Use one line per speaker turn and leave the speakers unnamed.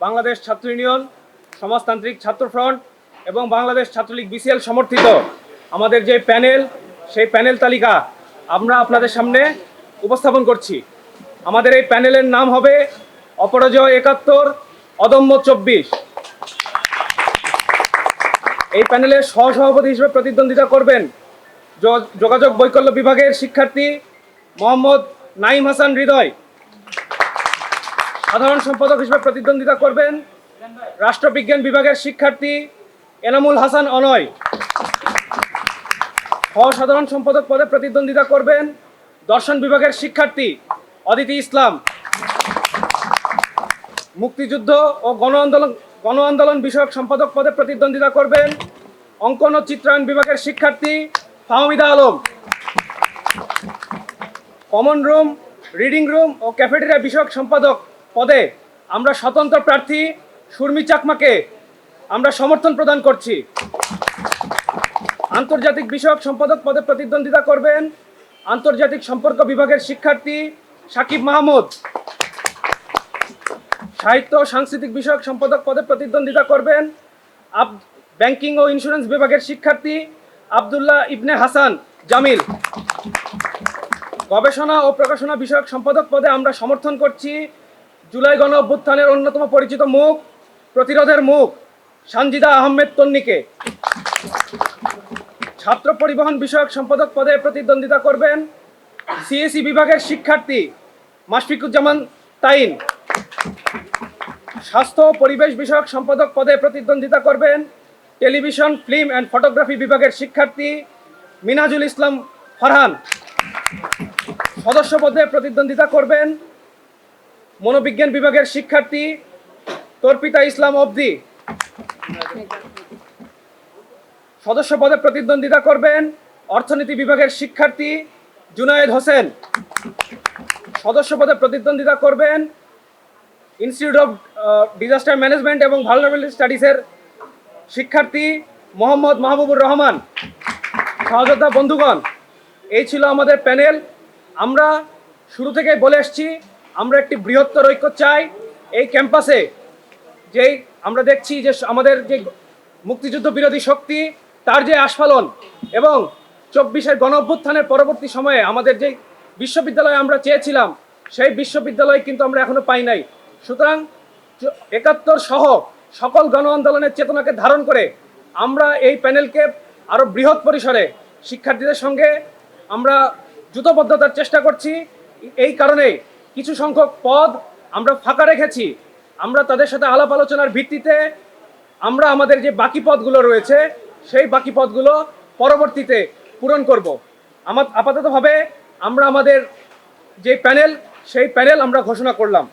বাংলাদেশ ছাত্র ইউনিয়ন সমাজতান্ত্রিক ছাত্র ফ্রন্ট এবং বাংলাদেশ ছাত্রলীগ বিসিএল সমর্থিত আমাদের যে প্যানেল, সেই প্যানেল তালিকা আমরা আপনাদের সামনে উপস্থাপন করছি। আমাদের এই প্যানেলের নাম হবে অপরাজয় একাত্তর, অদম্য চব্বিশ। এই প্যানেলের সহসভাপতি হিসেবে প্রতিদ্বন্দ্বিতা করবেন যোগাযোগ বৈকল্য বিভাগের শিক্ষার্থী মোহাম্মদ নাইম হাসান হৃদয়। সাধারণ সম্পাদক হিসেবে প্রতিদ্বন্দ্বিতা করবেন রাষ্ট্রবিজ্ঞান বিভাগের শিক্ষার্থী এনামুল হাসান অনয়। সহসাধারণ সম্পাদক পদে প্রতিদ্বন্দ্বিতা করবেন দর্শন বিভাগের শিক্ষার্থী অদিতি ইসলাম। মুক্তিযুদ্ধ ও গণ আন্দোলন গণ আন্দোলন বিষয়ক সম্পাদক পদে প্রতিদ্বন্দ্বিতা করবেন অঙ্কন ও চিত্রায়ন বিভাগের শিক্ষার্থী Fahmida Alam. Common room, reading room ও ক্যাফেটেরিয়া বিষয়ক সম্পাদক পদে আমরা স্বতন্ত্র প্রার্থী সুরমি চাকমাকে আমরা সমর্থন প্রদান করছি। আন্তর্জাতিক বিষয়ক সম্পাদক পদে প্রতিদ্বন্দ্বিতা করবেন আন্তর্জাতিক সম্পর্ক বিভাগের শিক্ষার্থী সাকিব মাহমুদ। সাহিত্য সাংস্কৃতিক বিষয়ক সম্পাদক পদে প্রতিদ্বন্দ্বিতা করবেন আব ব্যাংকিং ও ইন্স্যুরেন্স বিভাগের শিক্ষার্থী আবদুল্লাহ ইবনে হাসান জামিল। গবেষণা ও প্রকাশনা বিষয়ক সম্পাদক পদে আমরা সমর্থন করছি জুলাই গণ অভ্যুত্থানের অন্যতম পরিচিত মুখ, প্রতিরোধের মুখ, সানজিদা আহমেদ তন্নিকে। ছাত্র পরিবহন বিষয়ক সম্পাদক পদে প্রতিদ্বন্দ্বিতা করবেন সিএসি বিভাগের শিক্ষার্থী মাশফিকুজ্জামান তাইন। স্বাস্থ্য পরিবেশ বিষয়ক সম্পাদক পদে প্রতিদ্বন্দ্বিতা করবেন টেলিভিশন, ফিল্ম অ্যান্ড ফটোগ্রাফি বিভাগের শিক্ষার্থী মিনাজুল ইসলাম ফারহান। সদস্য পদে প্রতিদ্বন্দ্বিতা করবেন মনোবিজ্ঞান বিভাগের শিক্ষার্থী তর্পিতা ইসলাম অবদি সদস্য পদে প্রতিদ্বন্দ্বিতা করবেন অর্থনীতি বিভাগের শিক্ষার্থী জুনায়েদ হোসেন। সদস্য পদে প্রতিদ্বন্দ্বিতা করবেন ইনস্টিটিউট অফ ডিজাস্টার ম্যানেজমেন্ট এবং ভালনারেবল স্টাডিজের শিক্ষার্থী মোহাম্মদ মাহবুবুর রহমান। সহযোদ্ধা বন্ধুগণ, এই ছিল আমাদের প্যানেল। আমরা শুরু থেকেই বলে এসেছি আমরা একটি বৃহত্তর ঐক্য চাই। এই ক্যাম্পাসে যেই আমরা দেখছি যে আমাদের যে মুক্তিযুদ্ধ বিরোধী শক্তি, তার যে আস্ফালন এবং চব্বিশের গণ অভ্যুত্থানের পরবর্তী সময়ে আমাদের যে বিশ্ববিদ্যালয় আমরা চেয়েছিলাম, সেই বিশ্ববিদ্যালয় কিন্তু আমরা এখনও পাই নাই। সুতরাং একাত্তর সহ সকল গণ আন্দোলনের চেতনাকে ধারণ করে আমরা এই প্যানেলকে আরও বৃহৎ পরিসরে শিক্ষার্থীদের সঙ্গে আমরা জুতবদ্ধতার চেষ্টা করছি। এই কারণে কিছু সংখ্যক পদ আমরা ফাঁকা রেখেছি। আমরা তাদের সাথে আলাপ আলোচনার ভিত্তিতে আমরা আমাদের যে বাকি পদগুলো রয়েছে, সেই বাকি পদগুলো পরবর্তীতে পূরণ করব। আমার আপাততভাবে আমরা আমাদের যে প্যানেল, সেই প্যানেল আমরা ঘোষণা করলাম।